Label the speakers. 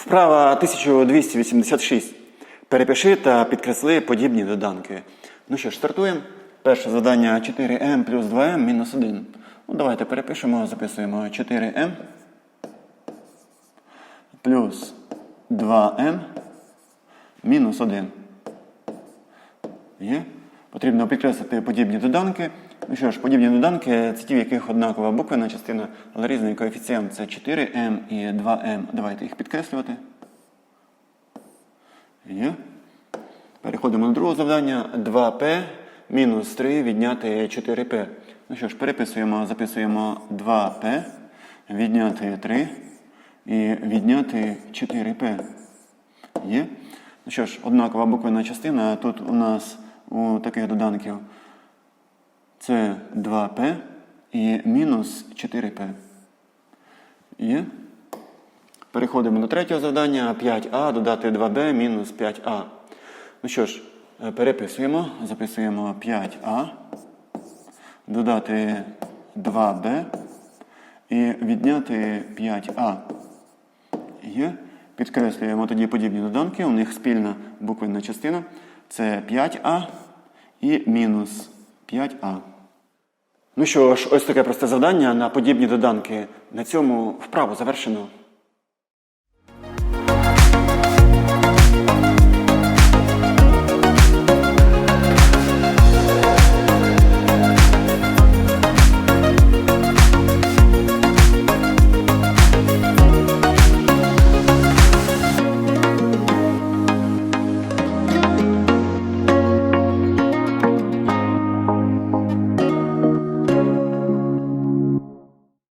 Speaker 1: Вправа 1286. Перепиши та підкресли подібні доданки. Ну що ж, стартуємо. Перше завдання 4m плюс 2m мінус 1. Ну, давайте перепишемо, записуємо 4m плюс 2m мінус 1. Є? Потрібно підкреслити подібні доданки. Ну що ж, подібні доданки це ті, в яких однакова буквена частина, але різний коефіцієнт це 4m і 2m. Давайте їх підкреслювати. Є. Переходимо до другого завдання. 2p мінус 3 відняти 4p. Ну що ж, переписуємо, записуємо 2p, відняти 3 і відняти 4p. Є? Ну що ж, однакова буквена частина. Тут у нас у таких доданків це 2p і мінус 4p. Є? Переходимо до третього завдання. 5а додати 2b мінус 5а. Ну що ж, е, переписуємо, записуємо 5а, додати 2b і відняти 5а. Є. Підкреслюємо тоді подібні доданки. У них спільна буквенна частина. Це 5а і мінус 5а. Ну що ж, ось таке просте завдання на подібні доданки. На цьому вправу завершено.